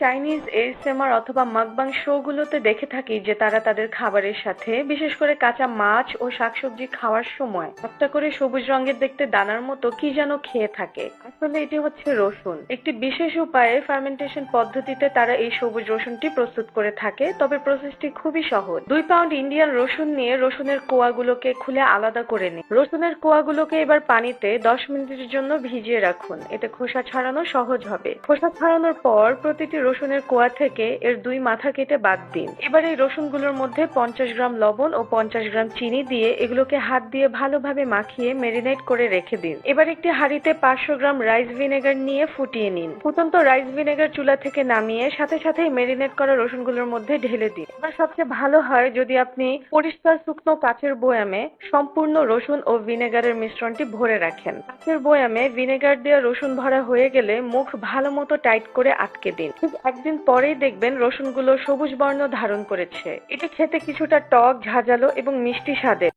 Chinese SMR অথবা মাকবাং শোগুলোতে দেখে থাকি যে তারা তাদের খাবারের সাথে, বিশেষ করে কাঁচা মাছ ও শাকসবজি খাওয়ার সময়। একটা করে সবুজ রঙের দেখতে দানার মতো কি যেন খেয়ে থাকে। আসলে এটি হচ্ছে রসুন। একটি বিশেষ উপায়ে ফার্মেন্টেশন পদ্ধতিতে তারা এই সবুজ রসুনটি প্রস্তুত করে থাকে, তবে প্রসেসটি খুবই সহজ। দুই পাউন্ড ইন্ডিয়ান রসুন নিয়ে রসুনের কোয়াগুলোকে খুলে আলাদা করে নিন। রসুনের কোয়াগুলোকে এবার পানিতে দশ মিনিটের জন্য ভিজিয়ে রাখুন। এতে খোসা ছাড়ানো সহজ হবে। খোসা ছাড়ানোর পর প্রতিটি রসুনের কোয়া থেকে এর দুই মাথা কেটে বাদ দিন। এবার এই রসুনগুলোর মধ্যে পঞ্চাশ গ্রাম লবণ ও পঞ্চাশ গ্রাম চিনি দিয়ে এগুলোকে হাত দিয়ে ভালোভাবে মাখিয়ে মেরিনেট করে রেখে দিন। এবার একটি হাঁড়িতে পাঁচশো গ্রাম রাইস ভিনেগার নিয়ে ফুটিয়ে নিন। ফুটন্ত রাইস ভিনেগার চুলা থেকে নামিয়ে সাথে সাথে মেরিনেট করা রসুনগুলোর মধ্যে ঢেলে দিন। এবার সবচেয়ে ভালো হয় যদি আপনি পরিষ্কার শুকনো কাচের বয়ামে সম্পূর্ণ রসুন ও ভিনেগারের মিশ্রণটি ভরে রাখেন। কাচের বয়ামে ভিনেগার দেওয়া রসুন ভরা হয়ে গেলে মুখ ভালো মতো টাইট করে আটকে দিন। ঠিক একদিন পরেই দেখবেন রসুনগুলো সবুজ বর্ণ ধারণ করেছে। এটি খেতে কিছুটা টক, ঝাঁঝালো এবং মিষ্টি স্বাদের।